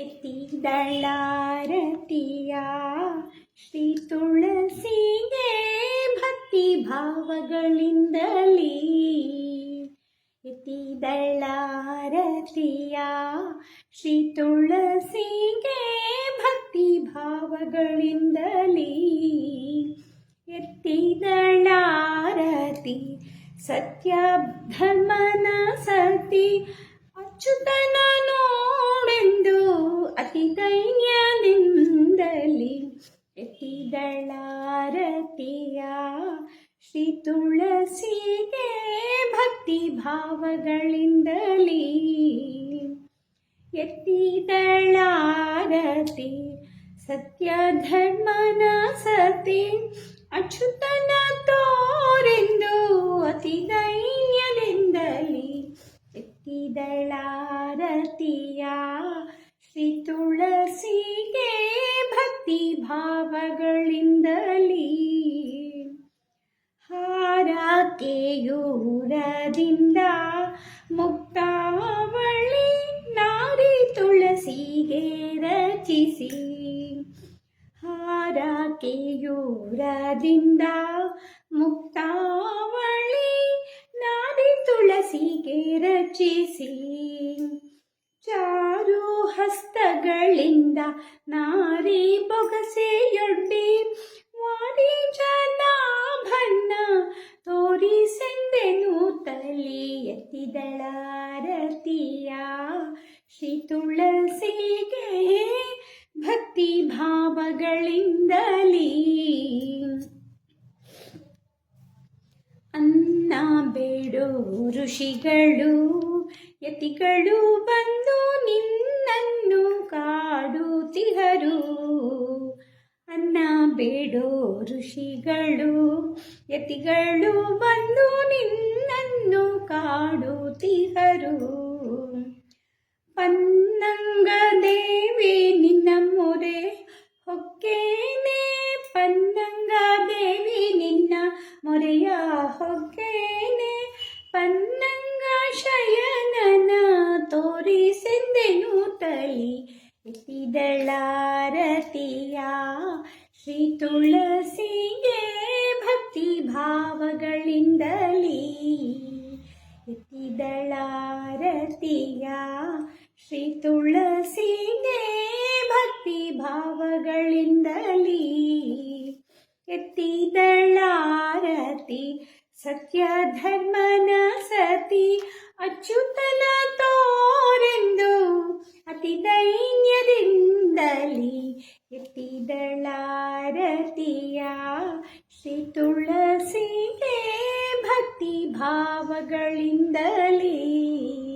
ಎತ್ತಿದಳಾರತಿಯ ಶ್ರೀ ತುಳಸಿಗೆ ಭಕ್ತಿ ಭಾವಗಳಿಂದಲೀ. ಎತ್ತಿದಳಾರತಿಯ ಶ್ರೀ ತುಳಸಿಗೆ ಭಕ್ತಿ ಭಾವಗಳಿಂದಲೀ. ಎತ್ತಿದಳಾರತಿ ಸತ್ಯ ಧರ್ಮನ ಸತಿ ಅಚ್ಯುತನ ನೋಡೆಂದು ಅತಿ ದೈನ್ಯದಿಂದಲಿ ಎತ್ತಿದಳಾರತಿಯ ಶ್ರೀ ತುಳಸಿಗೆ ಭಕ್ತಿ ಭಾವಗಳಿಂದಲೀ. ಎತ್ತಿದಳಾರತಿ ಸತ್ಯ ಧರ್ಮನ ಸತಿ, ಅಚ್ಯುತನ ತೋರೆಂದು ಅತಿ ದೈನ್ಯದಿಂದಲಿ ಎತ್ತಿದಳಾರತಿಯ ಭಕ್ತಿ ಭಾವಗಳಿಂದಲೀ ಹಾರಕೆಯೂರದಿಂದ ಮುಕ್ತಾವಳಿ ನಾರಿ ತುಳಸಿಗೆ ರಚಿಸಿ ಹಾರಕೆಯೂರದಿಂದ ಮುಕ್ತಾವಳಿ ನಾರಿ ತುಳಸಿಗೆ ರಚಿಸಿ ಚಾರು ಹಸ್ತಗಳಿಂದ ನಾರಿ ಬೊಗಸೆಯೊಡ್ಡಿ ವಾರಿ ಜನಾಭನ್ನ ತೋರಿಸೆಂದೆನು ತಲಿ ಎತ್ತಿದಳಾರತಿಯ ಶ್ರೀ ತುಳಸಿಗೆ ಭಕ್ತಿ ಭಾವಗಳಿಂದಲಿ. ಅನ್ನ ಬೇಡು ಋಷಿಗಳು, ಯತಿಗಳು ಬಂದು ನಿನ್ನನ್ನು ಕಾಡುತ್ತಿಹರು ಅನ್ನ ಬೇಡೋ ಋಷಿಗಳು, ಯತಿಗಳು ಬಂದು ನಿನ್ನನ್ನು ಕಾಡುತಿಹರು ಪನ್ನಂಗ ದೇವಿ ನಿನ್ನ ಮೊರೆ, ಹೊಕ್ಕೇನೆ. ಪನ್ನಂಗ ದೇವಿ ನಿನ್ನ ಮೊರೆಯ ಹೊಕ್ಕೇನೆ. ಪನ್ನಂಗ ಶಯನನ ತೋರಿಸೆಂದೆನು ತಲಿ. ಎತ್ತಿದಳಾರತಿಯ ಶ್ರೀ ತುಳಸಿಗೆ ಭಕ್ತಿ ಭಾವಗಳಿಂದಲೀ. ಎತ್ತಿದಳಾರತಿಯ ಶ್ರೀ ತುಳಸಿಗೆ ಭಕ್ತಿ ಭಾವಗಳಿಂದಲೀ. ಎತ್ತಿದಳಾರತಿ ಸತ್ಯ ಧರ್ಮನ ಎತ್ತಿದಳಾರತಿಯ ಶ್ರೀ ತುಳಸಿಗೆ ಭಕ್ತಿ ಭಾವಗಳಿಂದಲೀ.